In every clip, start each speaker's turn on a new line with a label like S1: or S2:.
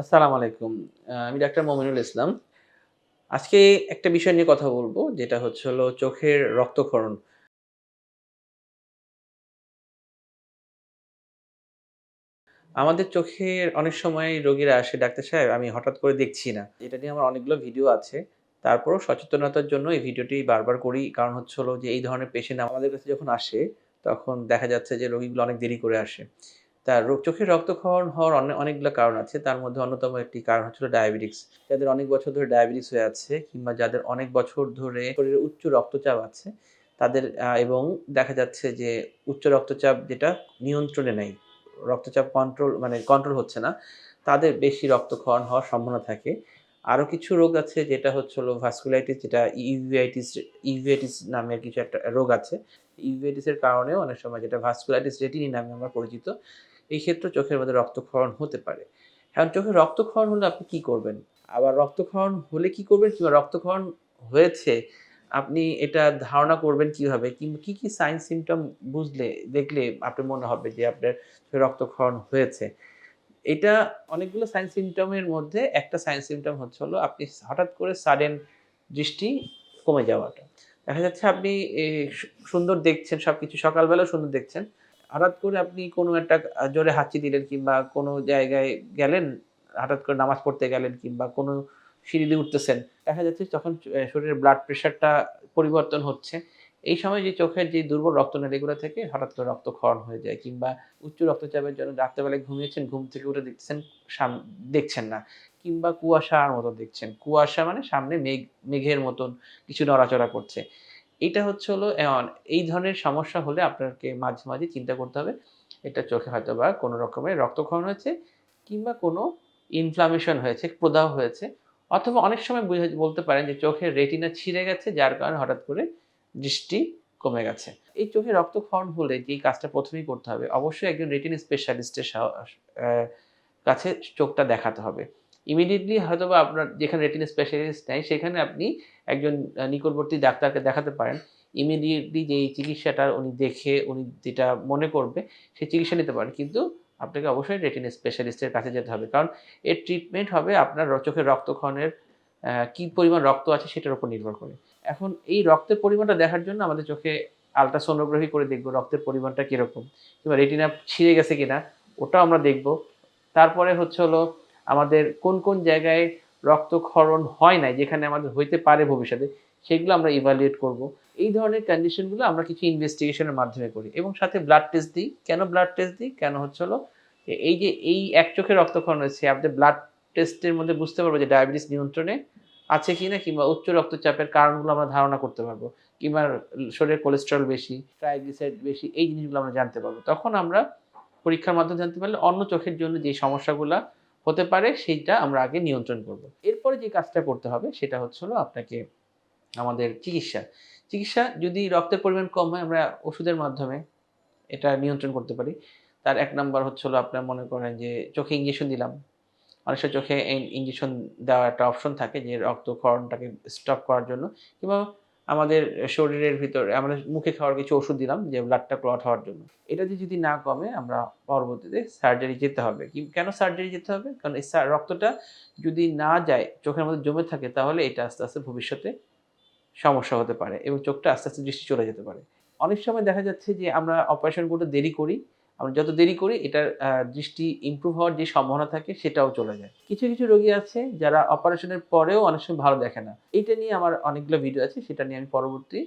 S1: আসসালামু আলাইকুম। আমি ডাক্তার মমিনুল ইসলাম। আজকে একটা বিষয় নিয়ে কথা বলব যেটা হচ্ছে হলো চোখের রক্তক্ষরণ। আমাদের চোখের অনেক সময় রোগীরা আসে, "ডাক্তার সাহেব আমি হঠাৎ করে দেখছি না।" এটা নিয়ে আমার অনেকগুলো ভিডিও আছে। তারপরেও সচেতনতার জন্য এই ভিডিওটি বারবার করি। কারণ হচ্ছে হলো যে এই ধরনের পেশেন্ট আমাদের কাছে যখন আসে, তখন দেখা যাচ্ছে যে রোগীগুলো অনেক দেরি করে আসে। তা রো চোখের রক্তক্ষরণ হওয়ার অনে অনেকগুলো কারণ আছে। তার মধ্যে অন্যতম একটি কারণ হচ্ছে হলো ডায়াবেটিকস। যাদের অনেক বছর ধরে ডায়াবেটিস হয়ে আছে কিংবা যাদের অনেক বছর ধরে শরীরে উচ্চ রক্তচাপ আছে, তাদের এবং দেখা যাচ্ছে যে উচ্চ রক্তচাপ যেটা নিয়ন্ত্রণে নেই। রক্তচাপ কন্ট্রোল মানে কন্ট্রোল হচ্ছে না, তাদের বেশি রক্তক্ষরণ হওয়ার সম্ভাবনা থাকে। আরও কিছু রোগ আছে যেটা হচ্ছে হলো ভাস্কুলাইটিস যেটা ইউভিআইটিস ইউভিআইটিস নামের কিছু একটা রোগ আছে। ইউভিআইটিস এর কারণেও অনেক সময় যেটা ভাস্কুলাইটিস রেটিনি নামে আমরা পরিচিত। এই ক্ষেত্রে চোখের মধ্যে রক্তক্ষরণ হতে পারে। এখন চোখে রক্তক্ষরণ হলে আপনি কি করবেন? আবার রক্তক্ষরণ হলে কি করবেন? কিংবা রক্তক্ষরণ হয়েছে, আপনি এটা ধারণা করবেন কীভাবে? কিংবা কি, কি সাইন সিম্পটম বুঝলে দেখলে আপনার মনে হবে যে আপনার রক্তক্ষরণ হয়েছে? এটা অনেকগুলো সাইন সিম্পটমের মধ্যে একটা সাইন সিম্পটম হচ্ছে হলো আপনি হঠাৎ করে সাডেন দৃষ্টি কমে যাওয়াটা। দেখা যাচ্ছে আপনি সুন্দর দেখছেন সব কিছু সকালবেলাও সুন্দর দেখছেন। হঠাৎ করে আপনি কোনো একটা জোরে হাঁচি দিলেন কিংবা কোনো জায়গায় গেলেন, হঠাৎ করে নামাজ পড়তে গেলেন কিংবা কোনো সিঁড়ি দিয়ে উঠতেছেন। দেখা যাচ্ছে তখন শরীরের ব্লাড প্রেশারটা পরিবর্তন হচ্ছে। এই সময় যে চোখের যে দুর্বল রক্ত রক্তনালীগুলো থেকে হঠাৎ করে রক্তক্ষরণ হয়ে যায় কিংবা উচ্চ রক্তচাপের জন্য রাত্রেবেলায় ঘুমিয়েছেন, ঘুম থেকে উঠে দেখতেছেন সাম দেখছেন না। কিংবা কুয়াশার মতো দেখছেন। কুয়াশা মানে সামনে মেঘ মেঘের মতন কিছু নড়াচড়া করছে। এইটা হচ্ছে হলো এই ধরনের সমস্যা হলে আপনাকে মাঝে, মাঝে চিন্তা করতে হবে এটা চোখে হয়তো বা কোনো রকমের রক্তক্ষরণ হয়েছে কিংবা কোনো ইনফ্লামেশন হয়েছে, প্রদাহ হয়েছে। অথবা অনেক সময় বুঝে বলতে পারেন যে চোখের রেটিনা ছিঁড়ে গেছে যার কারণে হঠাৎ করে দৃষ্টি কমে গেছে। এই চোখে রক্তক্ষরণ হলে যেই কাজটা প্রথমেই করতে হবে, অবশ্যই একজন রেটিনা স্পেশালিস্টের কাছে চোখটা দেখাতে হবে। ইমিডিয়েটলি হয়তো বা আপনার যেখানে রেটিনা স্পেশালিস্ট নেয় সেখানে আপনি একজন নিকটবর্তী ডাক্তারকে দেখাতে পারেন। ইমিডিয়েটলি যেই চিকিৎসাটা উনি দেখে উনি যেটা মনে করবে, সেই চিকিৎসা নিতে পারেন। কিন্তু আপনাকে অবশ্যই রেটিনা স্পেশালিস্টের কাছে যেতে হবে। কারণ এর ট্রিটমেন্ট হবে আপনার চোখের রক্তক্ষরণের অ্যা কি পরিমাণ রক্ত আছে সেটার উপর নির্ভর করে। এখন এই রক্তের পরিমাণটা দেখার জন্য আমাদের চোখে আল্ট্রাসোনোগ্রাফি করে দেখব রক্তের পরিমাণটা কীরকম। কিংবা রেটিনা ছিঁড়ে গেছে কিনা ওটাও আমরা দেখব। তারপরে হচ্ছে হলো আমাদের কোন, কোন জায়গায় রক্তক্ষরণ হয় নাই যেখানে আমাদের হইতে পারে ভবিষ্যতে, সেগুলো আমরা ইভ্যালুয়েট করব। এই ধরনের কন্ডিশনগুলো আমরা কিছু ইনভেস্টিগেশনের মাধ্যমে করি এবং সাথে ব্লাড টেস্ট দিই। কেন ব্লাড টেস্ট দিই? কেন হচ্ছে হলো এই যে এই এক চোখে রক্তক্ষরণ হয়েছে, আমাদের ব্লাড টেস্টের মধ্যে বুঝতে পারব যে ডায়াবেটিস নিয়ন্ত্রণে আছে কি না কিংবা উচ্চ রক্তচাপের কারণগুলো আমরা ধারণা করতে পারব। কিংবা শরীরের কোলেস্টেরল বেশি, ট্রাইগ্লিসারাইড বেশি এই জিনিসগুলো আমরা জানতে পারব। তখন আমরা পরীক্ষার মাধ্যমে জানতে পারলে অন্য চোখের জন্য যে সমস্যাগুলা হতে পারে, সেইটা আমরা আগে নিয়ন্ত্রণ করব। এরপরে যে কাজটা করতে হবে, সেটা হচ্ছে হলো আপনাকে আমাদের চিকিৎসা। চিকিৎসা যদি রক্তের পরিমাণ কম হয়, আমরা ওষুধের মাধ্যমে এটা নিয়ন্ত্রণ করতে পারি। তার এক নাম্বার হচ্ছে হলো আপনার মনে করেন যে চোখে ইঞ্জেকশন দিলাম। অনেক চোখে ইন ইনজেকশন দেওয়ার একটা অপশন থাকে যে রক্তক্ষরণটাকে স্টপ করার জন্য কিংবা আমাদের শরীরের ভিতরে আমাদের মুখে খাওয়ার কিছু ওষুধ দিলাম যে ব্লাডটা ক্লট হওয়ার জন্য। এটা যদি না কমে আমরা পরবর্তীতে সার্জারি যেতে হবে। কেন সার্জারি যেতে হবে? কারণ এই রক্তটা যদি না যায়, চোখের মধ্যে জমে থাকে তাহলে এটা আস্তে, আস্তে ভবিষ্যতে সমস্যা হতে পারে এবং চোখটা আস্তে, আস্তে দৃষ্টি চলে যেতে পারে। অনেক সময় দেখা যাচ্ছে যে আমরা অপারেশন করতে দেরি করি। আমরা যত দেরি করি এটার দৃষ্টি ইম্প্রুভ হওয়ার যে সম্ভাবনা থাকে সেটাও চলে যায়। কিছু, কিছু রোগী আছে যারা অপারেশনের পরেও অনেক সময় ভালো দেখে না। এটা নিয়ে আমার অনেকগুলো ভিডিও আছে সেটা নিয়ে আমি পরবর্তী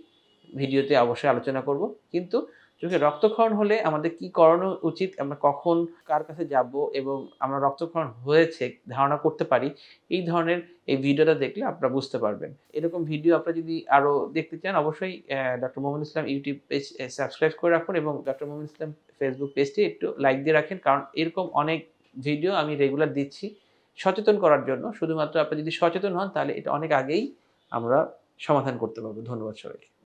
S1: ভিডিওতে অবশ্যই আলোচনা করব। কিন্তু চোখে রক্তক্ষরণ হলে আমাদের কি করানো উচিত, আমরা কখন কার কাছে যাব এবং আমরা রক্তক্ষরণ হয়েছে ধারণা করতে পারি, এই ধরনের এই ভিডিওটা দেখলে আপনারা বুঝতে পারবেন। এরকম ভিডিও আপনারা যদি আরও দেখতে চান অবশ্যই doctor Mominul Islam YouTube page subscribe করে রাখুন এবং ডক্টর মোমিনুল ইসলাম ফেসবুক পেজটি একটু লাইক দিয়ে রাখেন। কারণ এরকম অনেক ভিডিও আমি রেগুলার দিচ্ছি সচেতন করার জন্য। শুধুমাত্র আপনি যদি সচেতন হন তাহলে এটা অনেক আগেই আমরা সমাধান করতে পারব। ধন্যবাদ সবাইকে।